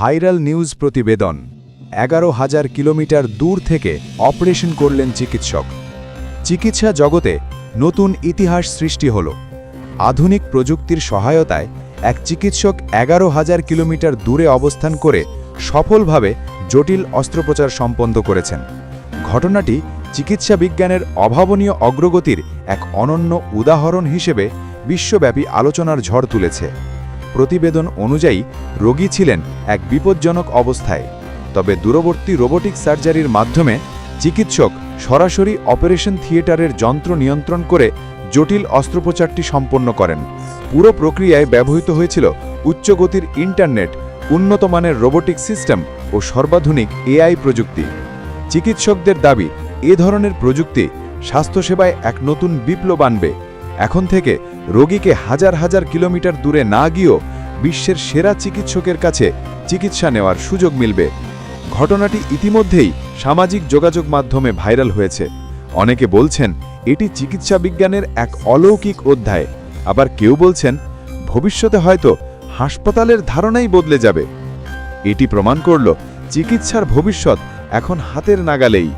Viral news প্রতিবেদন। এগারো হাজার কিলোমিটার দূর থেকে অপারেশন করলেন চিকিৎসক। চিকিৎসা জগতে নতুন ইতিহাস সৃষ্টি হল। আধুনিক প্রযুক্তির সহায়তায় এক চিকিৎসক এগারো হাজার কিলোমিটার দূরে অবস্থান করে সফলভাবে জটিল অস্ত্রোপচার সম্পন্ন করেছেন। ঘটনাটি চিকিৎসা বিজ্ঞানের অভাবনীয় অগ্রগতির এক অনন্য উদাহরণ হিসেবে বিশ্বব্যাপী আলোচনার ঝড় তুলেছে। প্রতিবেদন অনুযায়ী রোগী ছিলেন এক বিপজ্জনক অবস্থায়। তবে দূরবর্তী রোবোটিক সার্জারির মাধ্যমে চিকিৎসক সরাসরি অপারেশন থিয়েটারের যন্ত্র নিয়ন্ত্রণ করে জটিল অস্ত্রোপচারটি সম্পন্ন করেন। পুরো প্রক্রিয়ায় ব্যবহৃত হয়েছিল উচ্চগতির ইন্টারনেট, উন্নতমানের রোবোটিক সিস্টেম ও সর্বাধুনিক এআই প্রযুক্তি। চিকিৎসকদের দাবি, এ ধরনের প্রযুক্তি স্বাস্থ্যসেবায় এক নতুন বিপ্লব আনবে। এখন থেকে রোগীকে হাজার হাজার কিলোমিটার দূরে না গিয়েও বিশ্বের সেরা চিকিৎসকের কাছে চিকিৎসা নেওয়ার সুযোগ মিলবে। ঘটনাটি ইতিমধ্যেই সামাজিক যোগাযোগ মাধ্যমে ভাইরাল হয়েছে। অনেকে বলছেন, এটি চিকিৎসা বিজ্ঞানের এক অলৌকিক অধ্যায়। আবার কেউ বলছেন, ভবিষ্যতে হয়তো হাসপাতালের ধারণাই বদলে যাবে। এটি প্রমাণ করল, চিকিৎসার ভবিষ্যৎ এখন হাতের নাগালেই।